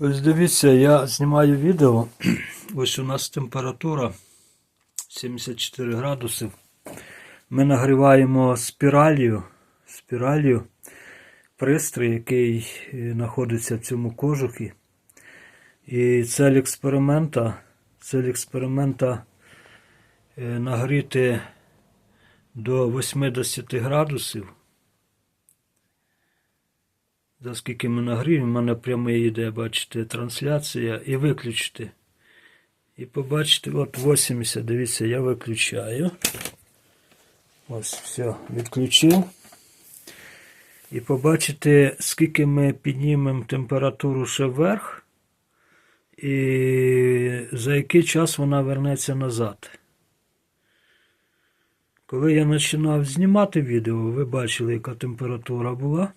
Ось дивіться, я знімаю відео. Ось у нас температура 74 градуси. Ми нагріваємо спіралью, спіралью пристрій, який е, знаходиться в цьому кожухі. І цель експеримента, цель експеримента е, нагріти до 80 градусів. За скільки ми нагріємо, в мене прямий йде, бачите, трансляція, і виключити. І побачите, от 80, дивіться, я виключаю. Ось, все, відключив. І побачите, скільки ми піднімемо температуру ще вверх, і за який час вона вернеться назад. Коли я починав знімати відео, ви бачили, яка температура була.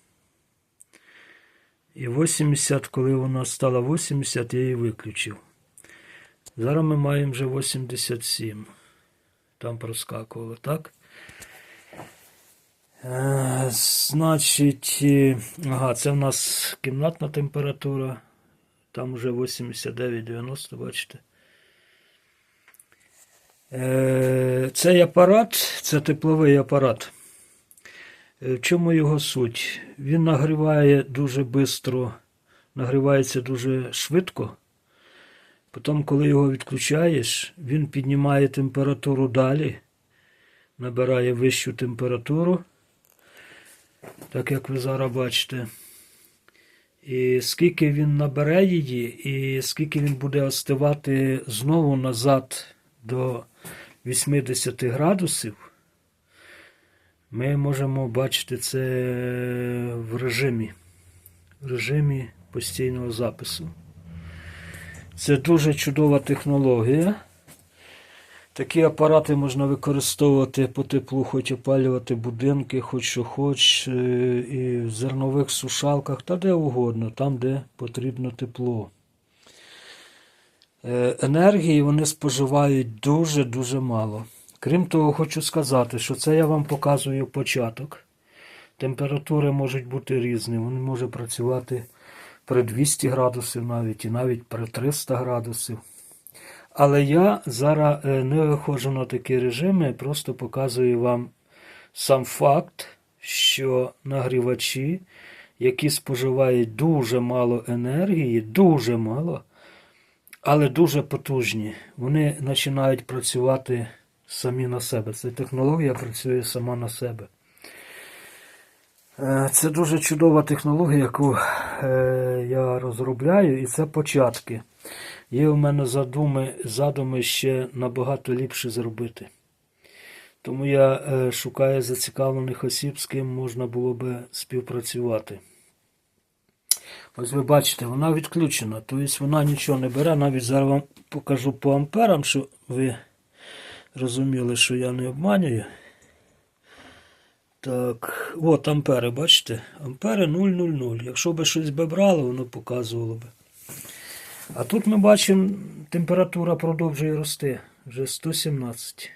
І 80, коли вона стала 80, я її виключив. Зараз ми маємо вже 87. Там проскакувало, так? Е, значить, ага, це в нас кімнатна температура. Там вже 89-90, бачите. Е, цей апарат, це тепловий апарат. Е, В чому його суть? Він нагріває дуже швидко, нагрівається дуже швидко. Потім, коли його відключаєш, він піднімає температуру далі, набирає вищу температуру, так як ви зараз бачите. І скільки він набере її, і скільки він буде остивати знову назад до 80 градусів, ми можемо бачити це в режимі, в режимі постійного запису. Це дуже чудова технологія. Такі апарати можна використовувати по теплу, хоч опалювати будинки, хоч що хоч, е, і в зернових сушалках, та де угодно, там, де потрібно тепло. Е, Енергії вони споживають дуже-дуже мало. Крім того, хочу сказати, що це я вам показую початок. Температури можуть бути різні. Вони можуть працювати при 200 градусів навіть і навіть при 300 градусів. Але я зараз е, не виходжу на такі режими, просто показую вам сам факт, що нагрівачі, які споживають дуже мало енергії, дуже мало, але дуже потужні, вони починають працювати самі на себе. Ця технологія працює сама на себе. Е, Це дуже чудова технологія, яку е, я розробляю, і це початки. Є у мене задуми, задуми ще набагато ліпше зробити. Тому я е, шукаю зацікавлених осіб, з ким можна було би співпрацювати. Ось ви бачите, вона відключена, тобто вона нічого не бере. Навіть зараз вам покажу по амперам, щоб ви розуміли, що я не обманюю. Так, от ампери, бачите? Ампери 0,00. Якщо би щось би брало, воно показувало би. А тут ми бачимо, температура продовжує рости. Вже 117.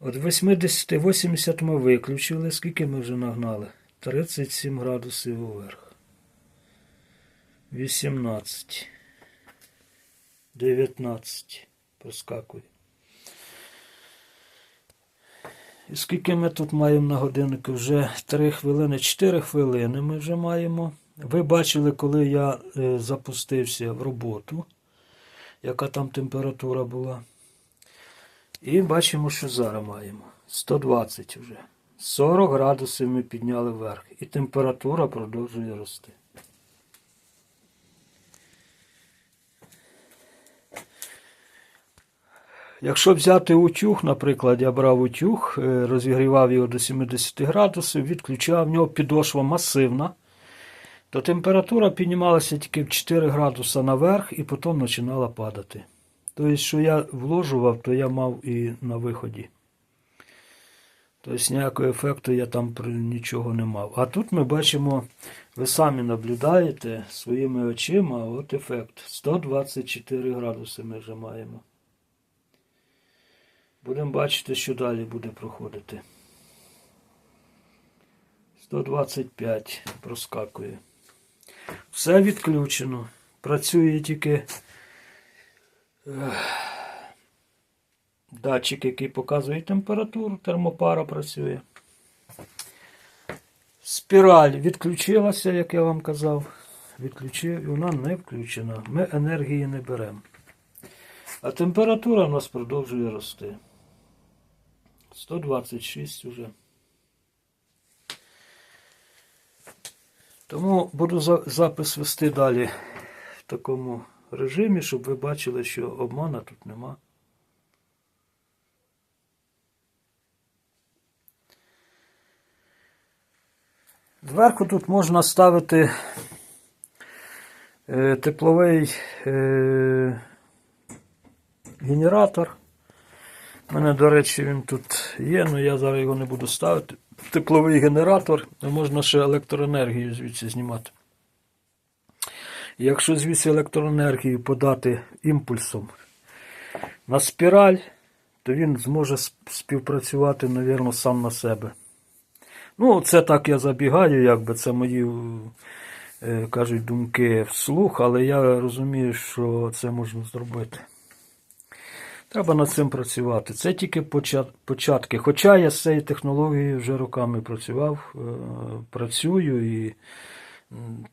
От 80 80 ми виключили. Скільки ми вже нагнали? 37 градусів вверх. 18. 19. Проскакує. І скільки ми тут маємо на годиннику? Вже 3 хвилини, 4 хвилини ми вже маємо. Ви бачили, коли я е, запустився в роботу, яка там температура була. І бачимо, що зараз маємо. 120 вже. 40 градусів ми підняли вверх. І температура продовжує рости. Якщо взяти утюг, наприклад, я брав утюг, е, розігрівав його до 70 градусів, відключав, в нього підошва масивна, то температура піднімалася тільки в 4 градуса наверх і потім починала падати. Тобто, що я вложував, то я мав і на виході. Тобто ніякого ефекту я там нічого не мав. А тут ми бачимо, ви самі наблюдаєте своїми очима, от ефект. 124 градуси ми вже маємо. Будемо бачити, що далі буде проходити. 125 проскакує. Все відключено. Працює тільки датчик, який показує температуру, термопара працює. Спіраль відключилася, як я вам казав. Відключив, і вона не включена. Ми енергії не беремо. А температура у нас продовжує рости. 126 уже. Тому буду запис вести далі в такому режимі, щоб ви бачили, що обмана тут нема. Зверху тут можна ставити е, тепловий е, генератор. У мене, до речі, він тут є, але я зараз його не буду ставити. Тепловий генератор, можна ще електроенергію звідси знімати. Якщо звідси електроенергію подати імпульсом на спіраль, то він зможе співпрацювати, мабуть, сам на себе. Ну, це так я забігаю, якби це мої, е, кажуть, думки вслух, але я розумію, що це можна зробити. Треба над цим працювати. Це тільки початки. Хоча я з цією технологією вже роками працював, е, працюю і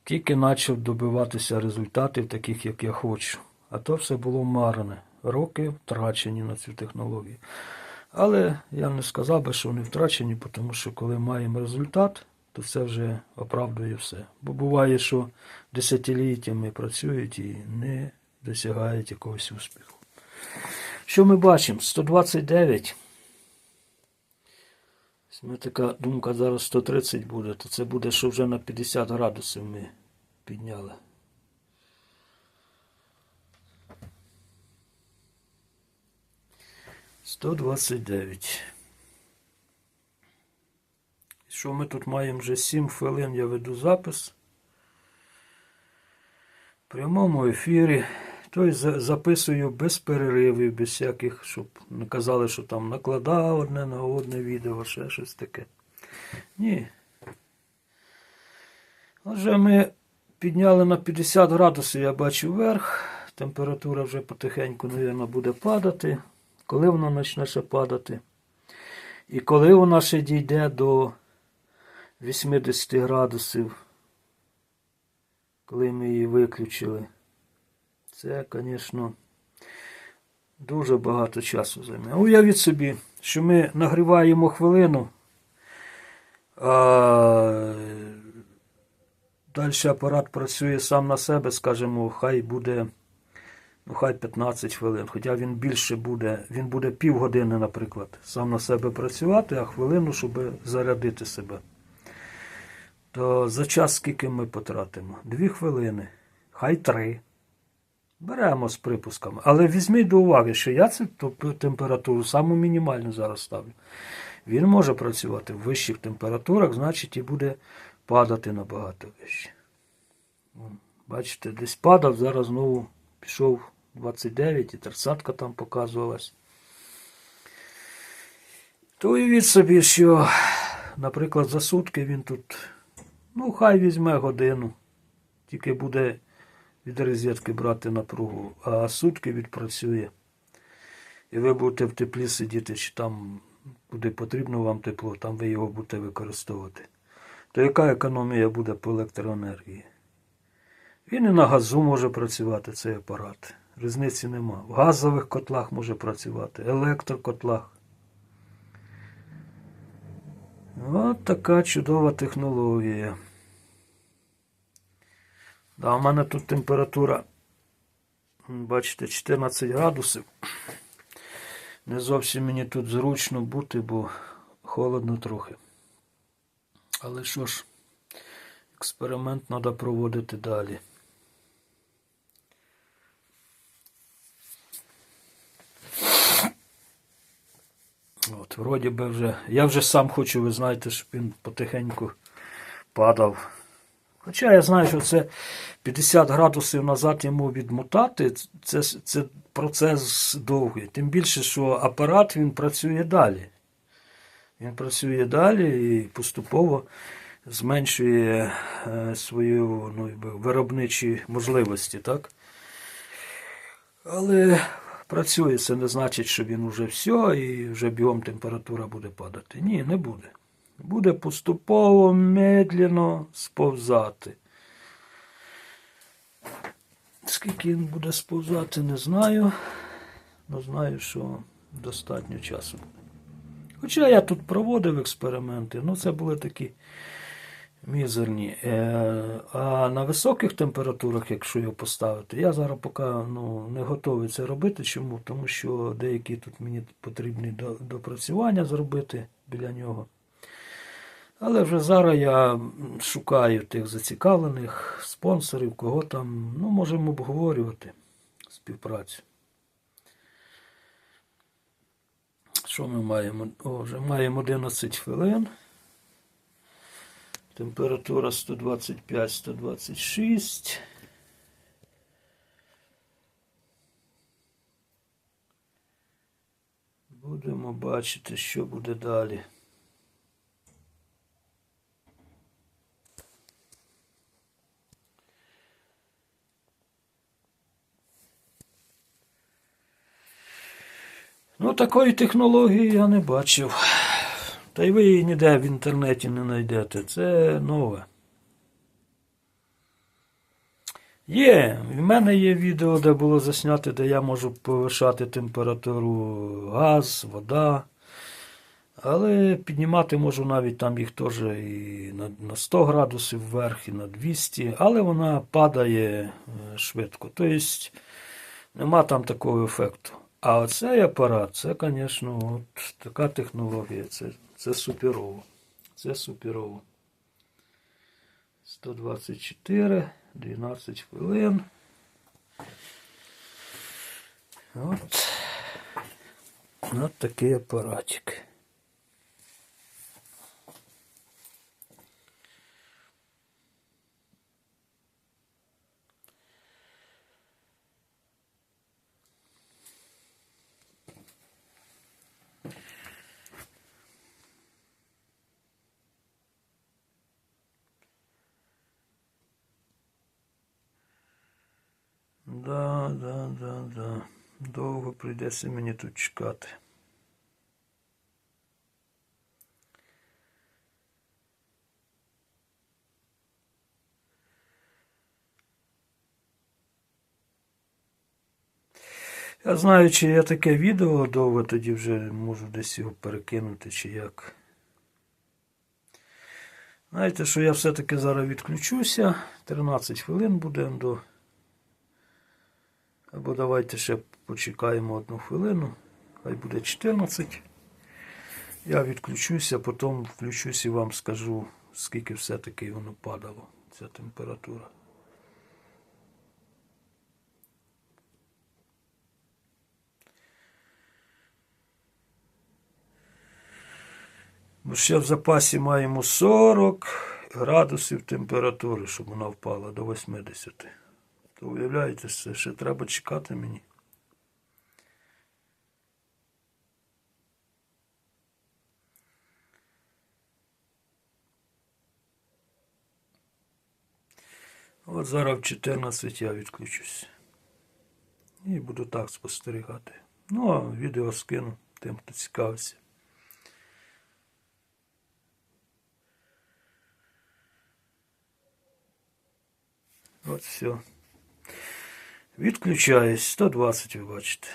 тільки почав добиватися результатів таких, як я хочу. А то все було марне. Роки втрачені на цю технологію. Але я не сказав би, що вони втрачені, тому що коли маємо результат, то це вже оправдує все. Бо буває, що десятиліттями працюють і не досягають якогось успіху. Що ми бачимо? 129. Ось У мене така думка зараз 130 буде, то це буде, що вже на 50 градусів ми підняли. Сто двадцять дев'ять. Що ми тут маємо вже 7 хвилин, я веду запис. В прямому ефірі. Тобто за- записую без переривів, без всяких, щоб не казали, що там накладав одне на одне відео, ще щось таке. Ні. Отже, ми підняли на 50 градусів, я бачу вверх. Температура вже потихеньку, мабуть, буде падати. Коли вона почне ще падати? І коли вона ще дійде до 80 градусів, коли ми її виключили. Це, звісно, дуже багато часу займе. Уявіть собі, що ми нагріваємо хвилину, а далі апарат працює сам на себе, скажімо, хай буде ну, хай 15 хвилин, хоча він більше буде, він буде півгодини, наприклад, сам на себе працювати, а хвилину, щоб зарядити себе. То за час скільки ми потратимо? Дві хвилини, хай три. Беремо з припусками. Але візьміть до уваги, що я цю ту- температуру саму мінімальну зараз ставлю. Він може працювати в вищих температурах, значить і буде падати набагато вище. Бачите, десь падав, зараз знову пішов 29 і тридцятка там показувалась. То уявіть собі, що, наприклад, за сутки він тут, ну, хай візьме годину, тільки буде від розетки брати напругу, а сутки відпрацює. І ви будете в теплі сидіти, чи там буде потрібно вам тепло, там ви його будете використовувати. То яка економія буде по електроенергії? Він і на газу може працювати цей апарат. Різниці нема. В газових котлах може працювати, електрокотлах. От така чудова технологія. Да, у мене тут температура, бачите, 14 градусів. Не зовсім мені тут зручно бути, бо холодно трохи. Але що ж, експеримент треба проводити далі. От, вроді би вже. Я вже сам хочу, ви знаєте, щоб він потихеньку падав. Хоча я знаю, що це 50 градусів назад йому відмотати, це, це процес довгий. Тим більше, що апарат він працює далі. Він працює далі і поступово зменшує е, свою ну, виробничі можливості, так? Але працює, це не значить, що він уже все і вже бігом температура буде падати. Ні, не буде. Буде поступово, медленно сповзати. Скільки він буде сповзати, не знаю. але знаю, що достатньо часу. Хоча я тут проводив експерименти, ну це були такі мізерні. Е, а на високих температурах, якщо його поставити, я зараз поки ну, не готовий це робити. Чому? Тому що деякі тут мені потрібні допрацювання зробити біля нього. Але вже зараз я шукаю тих зацікавлених спонсорів, кого там, ну, можемо обговорювати співпрацю. Що ми маємо? О, вже маємо 11 хвилин. Температура 125-126. Будемо бачити, що буде далі. Ну, такої технології я не бачив. Та й ви її ніде в інтернеті не знайдете. Це нове. Є, в мене є відео, де було засняте, де я можу повишати температуру газ, вода. Але піднімати можу навіть там їх теж і на, на 100 градусів вверх, і на 200, але вона падає е, швидко. Тобто нема там такого ефекту. А оцей апарат, це, звісно, от така технологія. Це, це суперово. Це суперово. 124, 12 хвилин. От, от такий апаратик. Да, да. Довго прийдеться мені тут чекати. Я знаю, чи є таке відео довго, тоді вже можу десь його перекинути, чи як. Знаєте, що я все-таки зараз відключуся. 13 хвилин буде до. Або давайте ще почекаємо одну хвилину. Хай буде 14. Я відключуся, потім включусь і вам скажу, скільки все-таки воно падало, ця температура. Бо ще в запасі маємо 40 градусів температури, щоб вона впала до 80. То уявляєте, це ще треба чекати мені. От зараз в 14 я відключусь. І буду так спостерігати. Ну, а відео скину тим, хто цікавиться. От все. Відключаюсь. 120 ви бачите.